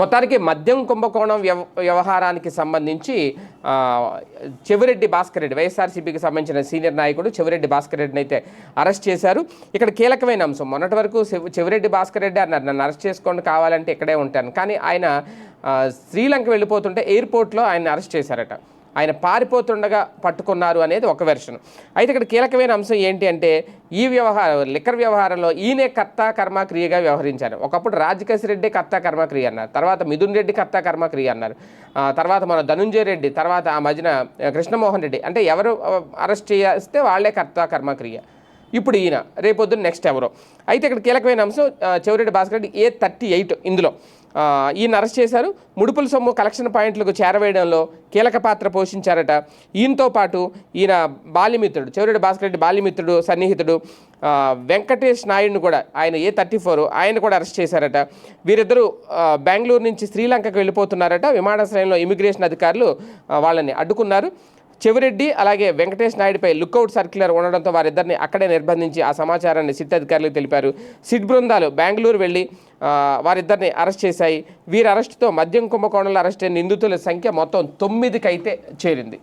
మొత్తానికి మద్యం కుంభకోణం వ్యవ వ్యవహారానికి సంబంధించి చెవిరెడ్డి భాస్కర్ రెడ్డి వైఎస్ఆర్సీపీకి సంబంధించిన సీనియర్ నాయకుడు చెవిరెడ్డి భాస్కర్ రెడ్డిని అయితే అరెస్ట్ చేశారు. ఇక్కడ కీలకమైన అంశం మొన్నటి వరకు చెవిరెడ్డి భాస్కర్ రెడ్డి అన్నారు నన్ను అరెస్ట్ చేసుకోండి కావాలంటే ఇక్కడే ఉంటాను. కానీ ఆయన శ్రీలంక వెళ్ళిపోతుంటే ఎయిర్పోర్ట్లో ఆయన అరెస్ట్ చేశారట. ఆయన పారిపోతుండగా పట్టుకున్నారు అనేది ఒక వెర్షన్ అయితే ఇక్కడ కీలకమైన అంశం ఏంటి అంటే ఈ వ్యవహారం లిక్కర్ వ్యవహారంలో ఈయనే కర్త కర్మ క్రియగా వ్యవహరించారు. ఒకప్పుడు రాజకేశ్ రెడ్డి కర్త కర్మ క్రియ అన్నారు. తర్వాత మిథున్ రెడ్డి కర్త కర్మ క్రియ అన్నారు. తర్వాత మన ధనుంజయ రెడ్డి తర్వాత ఆ మధ్యన కృష్ణమోహన్ రెడ్డి. అంటే ఎవరు అరెస్ట్ చేస్తే వాళ్ళే కర్త కర్మ క్రియ. ఇప్పుడు ఈయన రేపొద్దున నెక్స్ట్ ఎవరో. అయితే ఇక్కడ కీలకమైన అంశం Chevireddy Bhaskar Reddy A thirty eight ఇందులో. ఈయన అరెస్ట్ చేశారు. ముడుపుల సొమ్ము కలెక్షన్ పాయింట్లకు చేరవేయడంలో కీలక పాత్ర పోషించారట. ఈయనతో పాటు ఈయన బాల్యమిత్రుడు చెవిరెడ్డి భాస్కర్ రెడ్డి బాల్యమిత్రుడు సన్నిహితుడు వెంకటేష్ నాయుడును కూడా ఆయన ఏ థర్టీ ఫోర్ ఆయన కూడా అరెస్ట్ చేశారట. వీరిద్దరూ బెంగళూరు నుంచి శ్రీలంకకు వెళ్ళిపోతున్నారట. విమానాశ్రయంలో ఇమిగ్రేషన్ అధికారులు వాళ్ళని అడ్డుకున్నారు. చెవిరెడ్డి అలాగే వెంకటేష్ నాయుడుపై లుక్అవుట్ సర్క్యులర్ ఉండడంతో వారిద్దరిని అక్కడే నిర్బంధించి ఆ సమాచారాన్ని సిట్ అధికారులకు తెలిపారు. సిట్ బృందాలు బెంగళూరు వెళ్ళి వారిద్దరిని అరెస్ట్ చేశాయి. వీరి అరెస్టుతో మద్యం కుంభకోణంలో అరెస్ట్ అయిన నిందితుల సంఖ్య మొత్తం తొమ్మిదికి అయితే చేరింది.